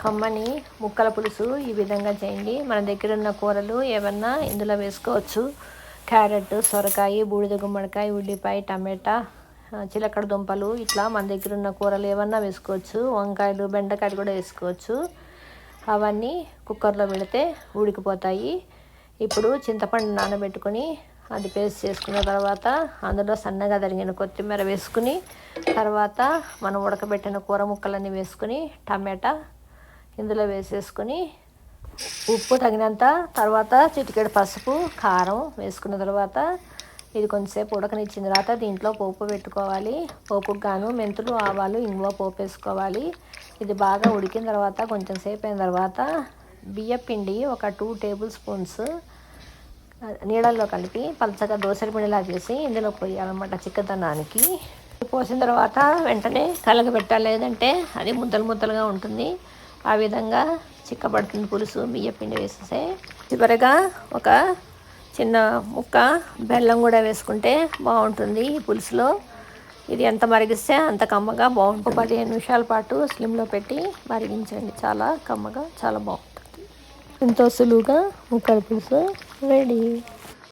కమ్మని ముక్కల పులుసు ఈ విధంగా చేయండి. మన దగ్గర ఉన్న కూరలు ఏమన్నా ఇందులో వేసుకోవచ్చు. క్యారెట్ సొరకాయ బూడిద గుమ్మడికాయ ఉల్లిపాయ టమాటా చిలకడ దుంపలు ఇట్లా మన దగ్గర ఉన్న కూరలు ఏమన్నా వేసుకోవచ్చు. వంకాయలు బెండకాయలు కూడా వేసుకోవచ్చు. అవన్నీ కుక్కర్లో పెడితే ఉడికిపోతాయి. ఇప్పుడు చింతపండు నానబెట్టుకొని అది పేస్ట్ చేసుకున్న తర్వాత అందులో సన్నగా తరిగిన కొత్తిమీర వేసుకుని తర్వాత మనం ఉడకబెట్టిన కూర ముక్కలన్నీ వేసుకుని టమాటా ఇందులో వేసేసుకొని ఉప్పు తగినంత తర్వాత చిటికెడు పసుపు కారం వేసుకున్న తర్వాత ఇది కొంచెంసేపు ఉడకనిచ్చిన తర్వాత దీంట్లో పోపు పెట్టుకోవాలి. పోపుకు గాను మెంతులు ఆవాలు ఇంగువ పోపు వేసుకోవాలి. ఇది బాగా ఉడికిన తర్వాత కొంచెం సేపు అయిన తర్వాత బియ్యపిండి ఒక టూ టేబుల్ స్పూన్స్ నీడల్లో కలిపి పలచగా దోసరి పిండిలా చేసి ఇందులో పోయాలన్నమాట చిక్కదనానికి. పోసిన తర్వాత వెంటనే కలగబెట్టాలి. లేదంటే అది ముద్దలు ముద్దలుగా ఉంటుంది. ఆ విధంగా చిక్కబడుతుంది పులుసు మియ్యపిండి వేసేసే. వేసేస్తే చివరిగా ఒక చిన్న ముక్క బెల్లం కూడా వేసుకుంటే బాగుంటుంది ఈ పులుసులో. ఇది ఎంత మరిగిస్తే అంత కమ్మగా బాగుంటుంది. ఒక పదిహేను నిమిషాల పాటు స్లిమ్లో పెట్టి మరిగించండి. చాలా కమ్మగా చాలా బాగుంటుంది. ఎంతో సులువుగా ముక్కల పులుసు రెడీ.